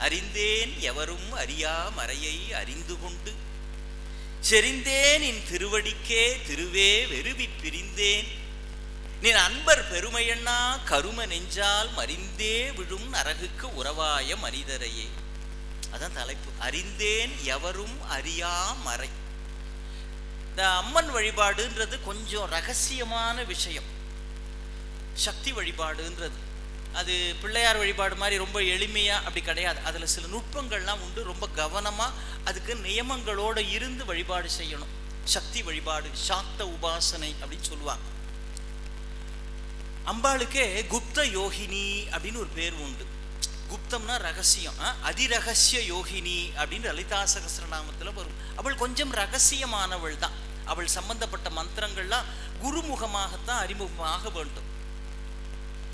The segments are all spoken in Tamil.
அறிந்தேன் எவரும் அறியா மறையை அறிந்து கொண்டு செறிந்தேன் என் திருவடிக்கே திருவே வெறுவி பிரிந்தேன். நின் அன்பர் பெருமையண்ணா கரும நெஞ்சால் மறிந்தே விழும் நரகுக்கு உறவாய மனிதரையே. அதான் தலைப்பு. அறிந்தேன் எவரும் அறியா மறை. இந்த அம்மன் வழிபாடுன்றது கொஞ்சம் ரகசியமான விஷயம். சக்தி வழிபாடுன்றது. அது பிள்ளையார் வழிபாடு மாதிரி ரொம்ப எளிமையா அப்படி கிடையாது. அதுல சில நுட்பங்கள்லாம் உண்டு. ரொம்ப கவனமா அதுக்கு நியமங்களோட இருந்து வழிபாடு செய்யணும். சக்தி வழிபாடு சாக்த உபாசனை அப்படின்னு சொல்லுவாங்க. அம்பாளுக்கே குப்த யோகினி அப்படின்னு ஒரு பேர் உண்டு. குப்தம்னா ரகசியம். அதிரகசிய யோகினி அப்படின்னு லலிதா சகசிரநாமத்தில் வரும். அவள் கொஞ்சம் ரகசியமானவள் தான் அவள் சம்பந்தப்பட்ட மந்திரங்கள்லாம் குருமுகமாகத்தான் அறிமுகமாக வேண்டும்.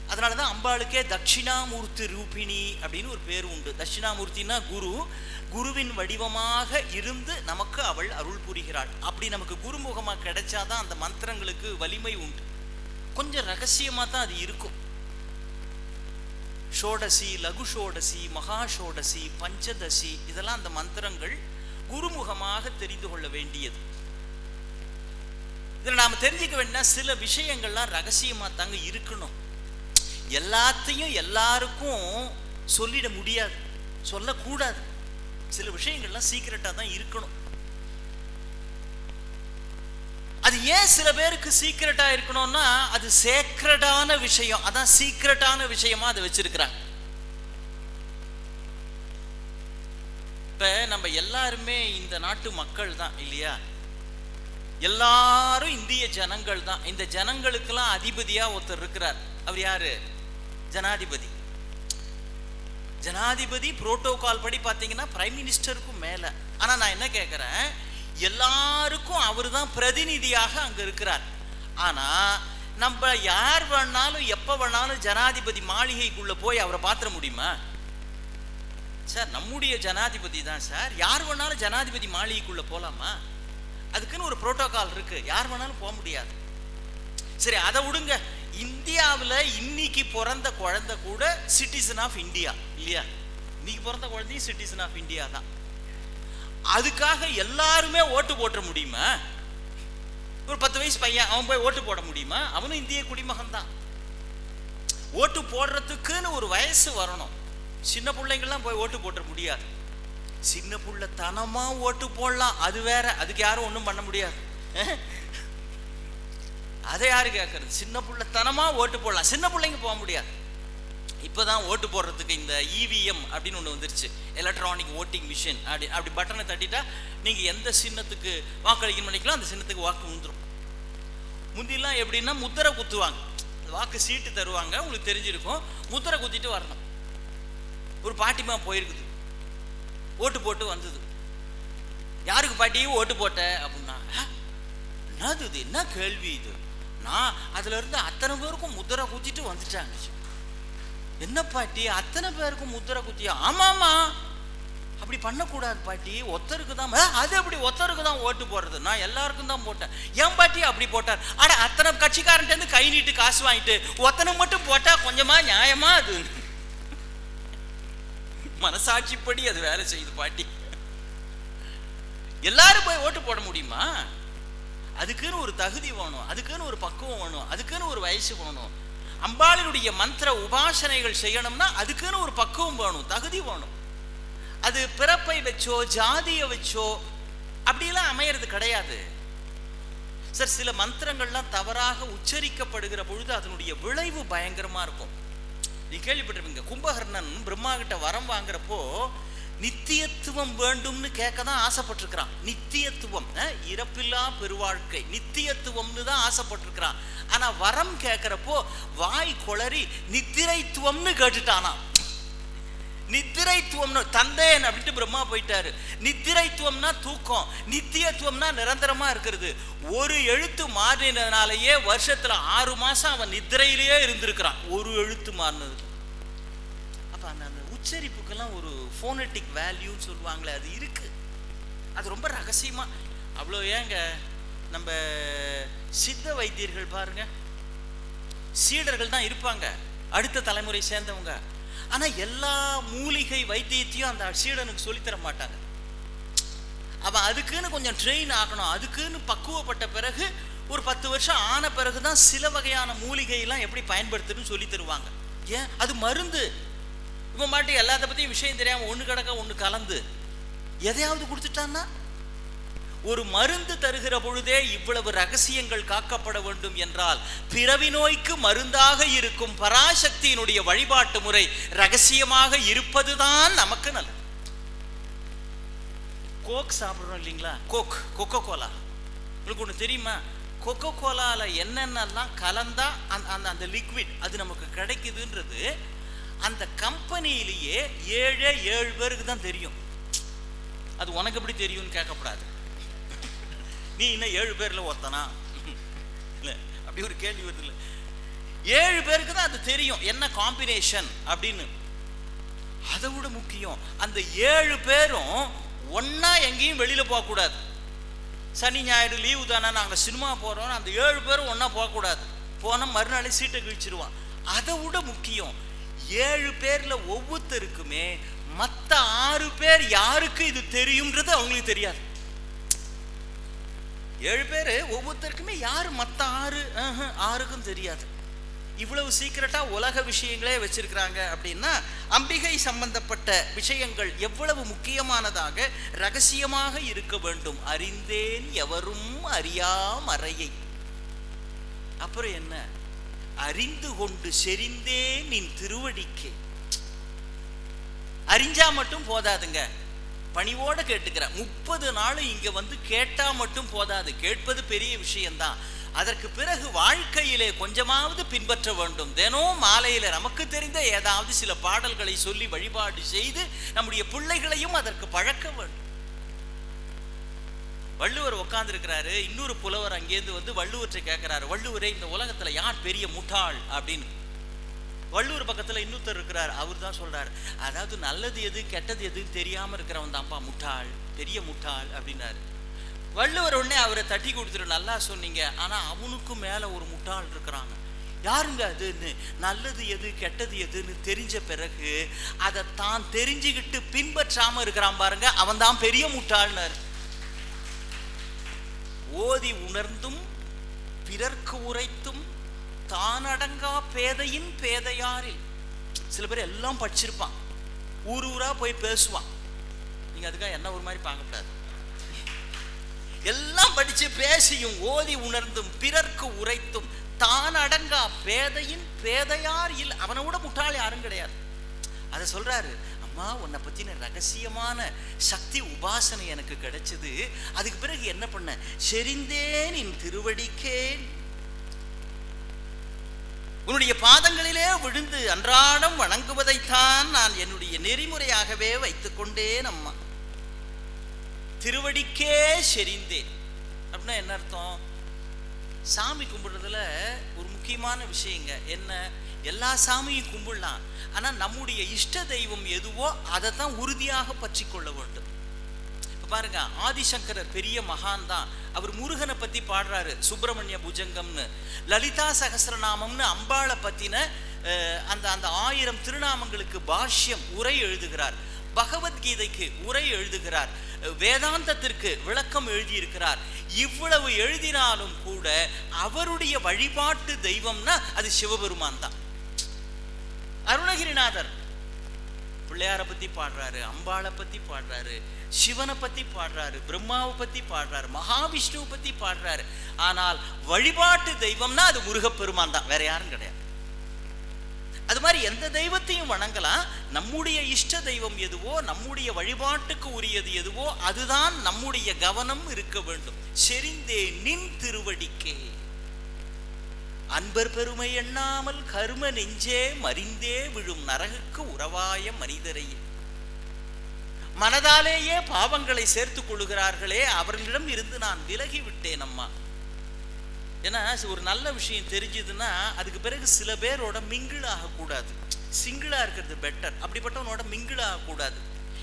அதனாலதான் அம்பாளுக்கே தட்சிணாமூர்த்தி ரூபிணி அப்படின்னு ஒரு பேர் உண்டு. தட்சிணாமூர்த்தினா குரு. குருவின் வடிவமாக இருந்து நமக்கு அவள் அருள் புரிகிறாள். அப்படி நமக்கு குருமுகமா கிடைச்சாதான் அந்த மந்திரங்களுக்கு வலிமை உண்டு. கொஞ்சம் ரகசியமா தான் அது இருக்கும். ஷோடசி லகு ஷோடசி மகா ஷோடசி பஞ்சதசி இதெல்லாம் அந்த மந்திரங்கள் குருமுகமாக தெரிந்து கொள்ள வேண்டியது. இதில் நாம தெரிஞ்சுக்க வேண்டிய சில விஷயங்கள்லாம் ரகசியமா தாங்க இருக்கணும். எல்லாத்தையும் எல்லாருக்கும் சொல்லிட முடியாது. சொல்லக்கூடாது. சில விஷயங்கள்லாம் சீக்கிரட்டாக தான் இருக்கணும். அது ஏன் சில பேருக்கு சீக்கிரட்டாக இருக்கணும்னா அது சேக்ரடான விஷயம். அதான் சீக்கிரட்டான விஷயமா அதை வச்சிருக்கிறாங்க. இப்ப நம்ம எல்லாருமே இந்த நாட்டு மக்கள் தான் இல்லையா? எல்லாரும் இந்திய ஜனங்கள் தான். இந்த ஜனங்களுக்கெல்லாம் அதிபதியா ஒருத்தர் இருக்கிறார். அவர் யாரு? ஜனாதிபதி. ஜனாதிபதி புரோட்டோகால் படி பார்த்தீங்கன்னா பிரைம் மினிஸ்டருக்கும் மேல. ஆனா நான் என்ன கேட்குறேன் எல்லாருக்கும் அவர் தான் பிரதிநிதியாக அங்க இருக்கிறார். ஆனா நம்ம யார் வேணாலும் எப்ப வேணாலும் ஜனாதிபதி மாளிகைக்குள்ள போய் அவரை பாத்திர முடியுமா? சார் நம்முடைய ஜனாதிபதி தான் சார். யார் வேணாலும் ஜனாதிபதி மாளிகைக்குள்ள போகலாமா அதுக்குன்னு ஒரு புரோட்டோகால் இருக்கு. யார் வேணாலும் போக முடியாது. சரி அதை விடுங்க. இந்தியாவில் இன்னைக்கு பிறந்த குழந்தை கூட சிட்டிசன் ஆஃப் இந்தியா இல்லையா? இன்னைக்கு பிறந்த குழந்தையும் சிட்டிசன் ஆஃப் இந்தியா தான். அதுக்காக எல்லாருமே ஓட்டு போட்ட முடியுமா? ஒரு பத்து வயசு பையன் அவன் போய் ஓட்டு போட முடியுமா? அவனும் இந்திய குடிமகன் தான். ஓட்டு போடுறதுக்குன்னு ஒரு வயசு வரணும். சின்ன பிள்ளைங்கள்லாம் போய் ஓட்டு போட்ட முடியாது. சின்ன பிள்ளை தனமா ஓட்டு போடலாம். அது வேற. அதுக்கு யாரும் ஒன்றும் பண்ண முடியாது. அதை யாரு கேட்கறது சின்ன பிள்ளைத்தனமாக ஓட்டு போடலாம். சின்ன பிள்ளைங்க போக முடியாது. இப்போதான் ஓட்டு போடுறதுக்கு இந்த இவிஎம் அப்படின்னு ஒன்று வந்துருச்சு. எலக்ட்ரானிக் ஓட்டிங் மிஷின் அப்படி அப்படி பட்டனை தட்டிட்டா நீங்கள் எந்த சின்னத்துக்கு வாக்களிக்கணும் நினைக்கலாம் அந்த சின்னத்துக்கு வாக்கு வந்துடும் முந்திலாம் எப்படின்னா முத்திரை குத்துவாங்க. வாக்கு சீட்டு தருவாங்க. உங்களுக்கு தெரிஞ்சிருக்கும். முத்திரை குத்திட்டு வரணும். ஒரு பாட்டிமா போயிருக்குது. ஓட்டு போட்டு வந்தது. யாருக்கு பாட்டியும் ஓட்டு போட்ட அப்படின்னா என்னது இது? என்ன கேள்வி இது? நான் அதுல இருந்து அத்தனை பேருக்கும் முத்திரை குத்திட்டு வந்துட்டாங்க. என்ன பாட்டி? அத்தனை பேருக்கும் முத்திரை குத்தியா? ஆமா அப்படி பண்ணக்கூடாது பாட்டி. ஒத்தருக்கு தான் அது அப்படி ஒத்தருக்கு தான் ஓட்டு போடுறது? நான் எல்லாருக்கும் தான் போட்டேன். ஏன் பாட்டி அப்படி போட்டார்? அட அத்தனை கட்சிக்காரன்ட்ட இருந்து கை நீட்டு காசு வாங்கிட்டு ஒத்தனை மட்டும் போட்டா கொஞ்சமா நியாயமா அது? மனசாட்சிப்படி அது வேலை செய்யுது பாட்டி. எல்லாரும் போய் ஓட்டு போட முடியுமா? அதுக்குன்னு ஒரு தகுதி வேணும் அதுக்குன்னு ஒரு பக்குவம் வேணும் அதுக்குன்னு ஒரு வயசு வேணும். அம்பாளினுடைய மந்திர உபாசனைகள் செய்யணும்னா அதுக்குன்னு ஒரு பக்குவம் வேணும் தகுதி வேணும். அது பிறப்பை வச்சோ ஜாதியை வச்சோ அப்படிலாம் அமையிறது கிடையாது. சார் சில மந்திரங்கள்லாம் தவறாக உச்சரிக்கப்படுகிற பொழுது அதனுடைய விளைவு பயங்கரமா இருக்கும். நீ கேள்விப்பட்டிருப்பீங்க கும்பகர்ணன் பிரம்மா கிட்ட வரம் வாங்குறப்போ நித்தியத்துவம் வேண்டும்னு கேட்க தான் ஆசைப்பட்டிருக்கிறான். நித்தியத்துவம் இறப்பில்லா பெருவாழ்க்கை. நித்தியத்துவம்னு தான் ஆசைப்பட்டிருக்கிறான். ஆனா வரம் கேட்கிறப்போ வாய் குளறி நித்திரைத்துவம்னு கேட்டுட்டானா நித்திரைத்துவம்னு தந்தையன் அப்படின்ட்டு பிரம்மா போயிட்டாரு. நித்திரைத்துவம்னா தூக்கம் நித்தியத்துவம்னா நிரந்தரமா இருக்கிறது. ஒரு எழுத்து மாறினதுனாலயே வருஷத்துல ஆறு மாசம் அவன் நித்திரையிலேயே இருந்திருக்கிறான். ஒரு எழுத்து மாறினது உச்சரிப்புக்கெல்லாம் ஒரு ஃபோனட்டிக் வேல்யூன்னு சொல்லுவாங்களே அது இருக்குது அது ரொம்ப ரகசியமாக அவ்வளோ ஏங்க நம்ம சித்த வைத்தியர்கள் பாருங்க. சீடர்கள் தான் இருப்பாங்க அடுத்த தலைமுறை சேர்ந்தவங்க. ஆனால் எல்லா மூலிகை வைத்தியத்தையும் அந்த சீடனுக்கு சொல்லித் தர மாட்டாங்க. அவன் அதுக்குன்னு கொஞ்சம் ட்ரெயின் ஆகணும் அதுக்குன்னு பக்குவப்பட்ட பிறகு ஒரு பத்து வருஷம் ஆன பிறகு தான் சில வகையான மூலிகையெல்லாம் எப்படி பயன்படுத்துன்னு சொல்லி தருவாங்க. ஏன்? அது மருந்து. இவன் மாட்டி எல்லாத்த பற்றியும் விஷயம் தெரியாமல் ஒன்று கிடக்க ஒன்று கலந்து. எதையாவது கொடுத்துட்டான்னா? ஒரு மருந்து தருகிற பொழுதே இவ்வளவு ரகசியங்கள் காக்கப்பட வேண்டும் என்றால் பிறவி நோய்க்கு மருந்தாக இருக்கும் பராசக்தியினுடைய வழிபாட்டு முறை ரகசியமாக இருப்பதுதான் நமக்கு நல்லது. கோக் சாப்பிட்றோம் இல்லைங்களா? கோக் கொக்கோ கோலா உங்களுக்கு ஒன்று தெரியுமா? கொக்கோ கோலாவில் என்னென்னலாம் கலந்தா அந்த அந்த அந்த லிக்விட் அது நமக்கு கிடைக்குதுன்றது அந்த கம்பெனியிலேயே ஏழே ஏழு பேருக்கு தான் தெரியும். அது உனக்கு எப்படி தெரியும்னு கேட்கக்கூடாது நீ இன்னும் ஏழு பேரில் ஒருத்தனா? இல்லை அப்படி ஒரு கேள்வி வருது இல்லை. ஏழு பேருக்கு தான் அது தெரியும் என்ன காம்பினேஷன் அப்படின்னு. அதை விட முக்கியம் அந்த ஏழு பேரும் ஒன்னா எங்கேயும் வெளியில போகக்கூடாது. சனி ஞாயிறு லீவு தானே நாங்கள் சினிமா போகிறோம் அந்த ஏழு பேரும் ஒன்றா போகக்கூடாது. போனால் மறுநாளே சீட்டை கிழிச்சிருவான். அதை விட முக்கியம் ஏழு பேரில் ஒவ்வொருத்தருக்குமே மற்ற ஆறு பேர் யாருக்கு இது தெரியும்ன்றது அவங்களுக்கு தெரியாது. ஏழு பேர் ஒவ்வொருத்தருக்குமே யார் மற்ற ஆறு ஆஹ், ஆறுக்கும் தெரியாது. இவ்வளவு சீக்கிரட்டா உலக விஷயங்களே வச்சிருக்கிறாங்க அப்படின்னா அம்பிகை சம்பந்தப்பட்ட விஷயங்கள் எவ்வளவு முக்கியமானதாக ரகசியமாக இருக்க வேண்டும்? அறிந்தேன் எவரும் அறியா மறையை அப்புறம் என்ன? அறிந்து கொண்டு செறிந்தே நின் திருவடிக்கே. அறிஞ்சா மட்டும் போதாதுங்க. பணிவோட கேட்டுக்கிறேன் முப்பது நாள் இங்க வந்து கேட்டா மட்டும் போதாது. கேட்பது பெரிய விஷயம்தான். அதற்கு பிறகு வாழ்க்கையிலே கொஞ்சமாவது பின்பற்ற வேண்டும். தினம் மாலையில நமக்கு தெரிந்த ஏதாவது சில பாடல்களை சொல்லி வழிபாடு செய்து நம்முடைய பிள்ளைகளையும் அதற்கு பழக்க வேண்டும். வள்ளுவர் உட்காந்துருக்கிறாரு இன்னொரு புலவர் அங்கேருந்து வந்து வள்ளுவற்றை கேட்கிறாரு வள்ளுவரே இந்த உலகத்துல யார் பெரிய முட்டாள் அப்படின்னு. வள்ளுவர் பக்கத்துல இன்னொருத்தர் இருக்கிறார் அவர் தான் சொல்றாரு. அதாவது நல்லது எது கெட்டது எதுன்னு தெரியாம இருக்கிறவன் தான்ப்பா முட்டாள் பெரிய முட்டாள் அப்படின்னாரு. வள்ளுவர் உடனே அவரை தட்டி கொடுத்துரு நல்லா சொன்னீங்க. ஆனா அவனுக்கும் மேல ஒரு முட்டாள் இருக்கிறாங்க. யாருங்க அதுன்னு? நல்லது எது கெட்டது எதுன்னு தெரிஞ்ச பிறகு அதை தான் தெரிஞ்சுக்கிட்டு பின்பற்றாம இருக்கிறான் பாருங்க அவன் தான் பெரிய முட்டாள்னாரு. ஓதி உணர்ந்தும் பிறர்க்கு உரைத்தும் தானடங்கா பேதையின் பேதையாரில். சில பேர் எல்லாம் படிச்சிருப்பான் ஊர் ஊரா போய் பேசுவான் நீங்க அதுக்காக என்ன ஒரு மாதிரி பார்க்கக்கூடாது எல்லாம் படிச்சு பேசியும் ஓதி உணர்ந்தும் பிறர்க்கு உரைத்தும் தான் அடங்கா பேதையின் பேதையார் இல் அவனை விட முட்டாள் யாரும் கிடையாது. அதை சொல்றாரு. அம்மா உன்னை பற்றின ரகசியமான சக்தி உபாசனை எனக்கு கிடைச்சது. அதுக்கு பிறகு என்ன பண்ண? செறிந்தேன் என் திருவடிக்கேன் உன்னுடைய பாதங்களிலே விழுந்து அன்றாடம் வணங்குவதைத்தான் நான் என்னுடைய நெறிமுறையாகவே வைத்துக் கொண்டேன் அம்மா. திருவடிக்கே செறிந்தேன் அப்படின்னா என்ன அர்த்தம்? சாமி கும்பிடுறதுல ஒரு முக்கியமான விஷயங்க. என்ன? எல்லா சாமியும் கும்பிடலாம். ஆனால் நம்முடைய இஷ்ட தெய்வம் எதுவோ அதை தான் உறுதியாக பற்றி கொள்ள வேண்டும். இப்ப பாருங்க ஆதிசங்கரர் பெரிய மகான் தான். அவர் முருகனை பற்றி பாடுறாரு சுப்பிரமணிய புஜங்கம்னு. லலிதா சகசரநாமம்னு அம்பாளை பற்றின அந்த அந்த ஆயிரம் திருநாமங்களுக்கு பாஷ்யம் உரை எழுதுகிறார். பகவத்கீதைக்கு உரை எழுதுகிறார். வேதாந்தத்திற்கு விளக்கம் எழுதியிருக்கிறார். இவ்வளவு எழுதினாலும் கூட அவருடைய வழிபாட்டு தெய்வம்னா அது சிவபெருமான் தான். அருணகிரிநாதர். பிள்ளையாரை பத்தி பாடுறாரு அம்பாளை பத்தி பாடுறாரு சிவனை பத்தி பாடுறாரு பிரம்மாவை பத்தி பாடுறாரு மகாவிஷ்ணுவை பத்தி பாடுறாரு. ஆனால் வழிபாட்டு தெய்வம்னா அது முருகப்பெருமான் தான் வேற யாரும் கிடையாது. அது மாதிரி எந்த தெய்வத்தையும் வணங்கலாம். நம்முடைய இஷ்ட தெய்வம் எதுவோ நம்முடைய வழிபாட்டுக்கு உரியது எதுவோ அதுதான் நம்முடைய கவனம் இருக்க வேண்டும். செறிந்தே நின் திருவடிக்கே. அன்பர் பெருமை எண்ணாமல் கரும நெஞ்சே மறிந்தே விழும் நரகுக்கு உறவாய மனிதரையே மனதாலேயே பாவங்களை சேர்த்துக் கொள்ளுகிறார்களே அவர்களிடம் இருந்து நான் விலகி விட்டேன் அம்மா. ஏன்னா ஒரு நல்ல விஷயம் தெரிஞ்சதுன்னா அதுக்கு பிறகு சில பேரோட மிங்கிள் ஆகக்கூடாது சிங்கிளா இருக்கிறது பெட்டர் அப்படிப்பட்டவனோட மிங்கிள் ஆகக்கூடாது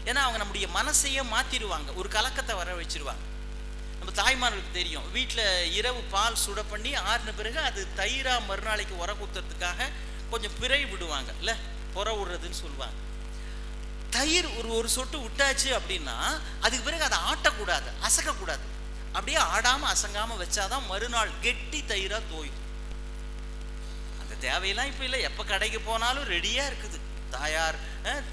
ஏன்னா அவங்க நம்முடைய மனசையே மாத்திடுவாங்க. ஒரு கலக்கத்தை வர வச்சிருவாங்க. இப்போ தாய்மார்களுக்கு தெரியும். வீட்டில் இரவு பால் சுட பண்ணி ஆறின பிறகு அது தயிராக மறுநாளைக்கு உர குத்துறதுக்காக கொஞ்சம் பிறை விடுவாங்க. இல்லை புற விடுறதுன்னு சொல்லுவாங்க. தயிர் ஒரு ஒரு சொட்டு விட்டாச்சு அப்படின்னா அதுக்கு பிறகு அதை ஆட்டக்கூடாது அசக்கக்கூடாது. அப்படியே ஆடாமல் அசங்காமல் வச்சாதான் மறுநாள் கெட்டி தயிராக தோயும். அந்த தேவையெல்லாம் இப்போ இல்லை. எப்போ கடைக்கு போனாலும் ரெடியாக இருக்குது. தாயார்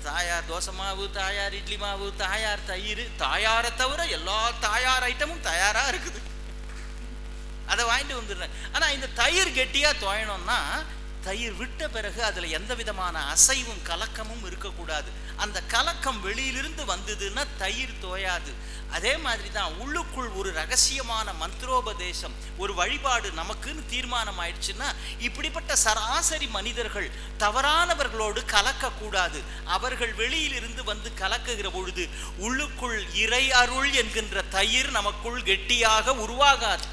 தாயார் தோசை மாவு தாயார் இட்லி மாவு தாயார் தயிர் தாயாரை தவிர எல்லா தாயார் ஐட்டமும் தயாராக இருக்குது. அதை வாங்கிட்டு வந்துடுறேன். ஆனால் இந்த தயிர் கெட்டியாக துவையணும்னா தயிர் விட்ட பிறகு அதில் எந்த விதமான அசைவும் கலக்கமும் இருக்கக்கூடாது. அந்த கலக்கம் வெளியிலிருந்து வந்ததுன்னா தயிர் தோயாது. அதே மாதிரி தான் உள்ளுக்குள் ஒரு ரகசியமான மந்திரோபதேசம் ஒரு வழிபாடு நமக்குன்னு தீர்மானம் ஆயிடுச்சுன்னா இப்படிப்பட்ட சராசரி மனிதர்கள் தவறானவர்களோடு கலக்கக்கூடாது. அவர்கள் வெளியிலிருந்து வந்து கலக்குகிற பொழுது உள்ளுக்குள் இறை அருள் என்கின்ற தயிர் நமக்குள் கெட்டியாக உருவாகாது.